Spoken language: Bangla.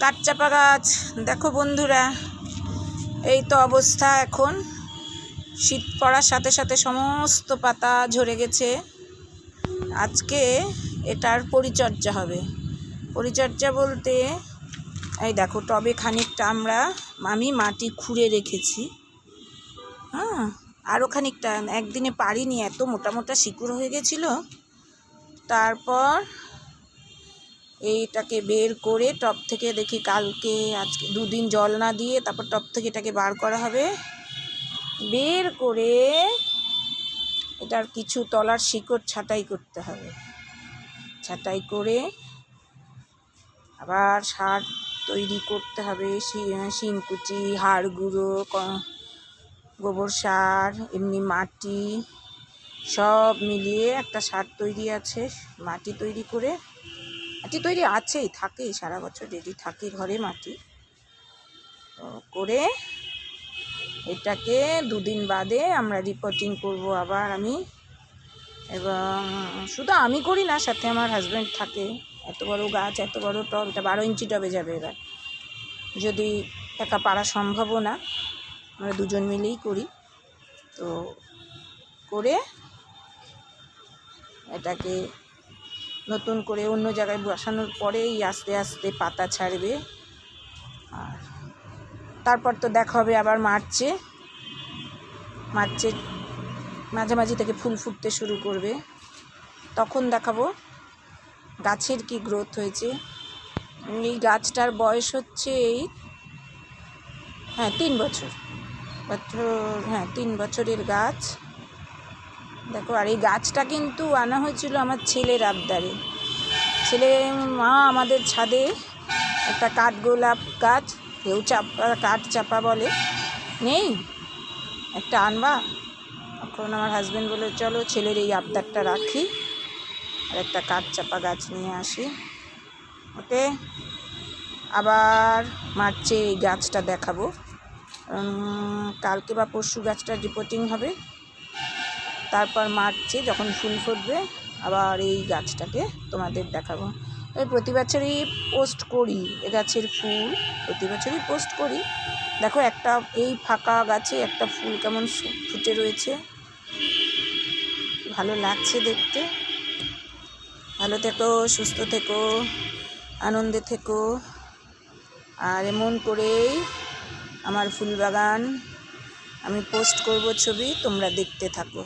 কাঠচাপা গাছ। দেখো বন্ধুরা, এই তো অবস্থা এখন। শীত পড়ার সাথে সাথে সমস্ত পাতা ঝরে গেছে। আজকে এটার পরিচর্যা হবে। পরিচর্যা বলতে, এই দেখো, টবে খানিকটা আমরা, আমি মাটি খুঁড়ে রেখেছি। হ্যাঁ আরও খানিকটা, একদিনে পারিনি, এত মোটা মোটা শিকড় হয়ে গেছিল। তারপর এইটাকে বের করে টপ থেকে দেখি কালকে, আজকে দুদিন জল না দিয়ে তারপর টপ থেকে এটাকে বার করা হবে। বের করে এটার কিছু তলার শিকড় ছাঁটাই করতে হবে। ছাঁটাই করে আবার সার তৈরি করতে হবে, শি- শিংকুচি, হাড় গুঁড়ো গোবর সার, এমনি মাটি, সব মিলিয়ে একটা সার তৈরি আছে, মাটি তৈরি করে মাটি তৈরি আছেই, থাকেই, সারা বছর রেডি থাকে ঘরে মাটি। করে এটাকে দুদিন বাদে আমরা রিপোর্টিং করব আবার আমি। এবং শুধু আমি করি না, সাথে আমার হাজব্যান্ড থাকে। এত বড় গাছ, এত বড় টব, এটা বারো ইঞ্চি টবে যাবে এবার। যদি একা পারা সম্ভবও না, আমরা দুজন মিলেই করি। তো করে এটাকে নতুন করে অন্য জায়গায় বসানোর পরেই আস্তে আস্তে পাতা ছাড়বে। আর তারপর তো দেখা হবে আবার মার্চে। মার্চের মাঝামাঝি থেকে ফুল ফুটতে শুরু করবে। তখন দেখাবো গাছের কি গ্রোথ হয়েছে। এই গাছটার বয়স হচ্ছে এই হ্যাঁ তিন বছর। বছর হ্যাঁ তিন বছরের গাছ। দেখো, আর এই গাছটা কিন্তু আনা হয়েছিল আমার ছেলের আবদারে। ছেলে, মা আমাদের ছাদে একটা কাঠগোলাপ গাছ কেউ চাপা, কাঠ চাপা বলে। নেই? একটা আনবা? এখন আমার হাজব্যান্ড বলে, চলো ছেলের এই আবদারটা রাখি আর একটা কাঠ চাপা গাছ নিয়ে আসি। ওকে আবার মার্চে এই গাছটা দেখাবো। কালকে বা পরশু গাছটা রিপোর্টিং হবে। তারপর মার্চে যখন ফুল ফুটবে, আবার এই গাছটাকে তোমাদের দেখাবো। আমি প্রতি বছরই পোস্ট করি এ গাছের ফুল, প্রতি বছরই পোস্ট করি। দেখো একটা, এই ফাঁকা গাছে একটা ফুল কেমন ফুটে রয়েছে। ভালো লাগছে দেখতে। ভালো থেকো, সুস্থ থেকো, আনন্দে থেকো। আর এমন করেই আমার ফুল বাগান আমি পোস্ট করব ছবি, তোমরা দেখতে থাকো।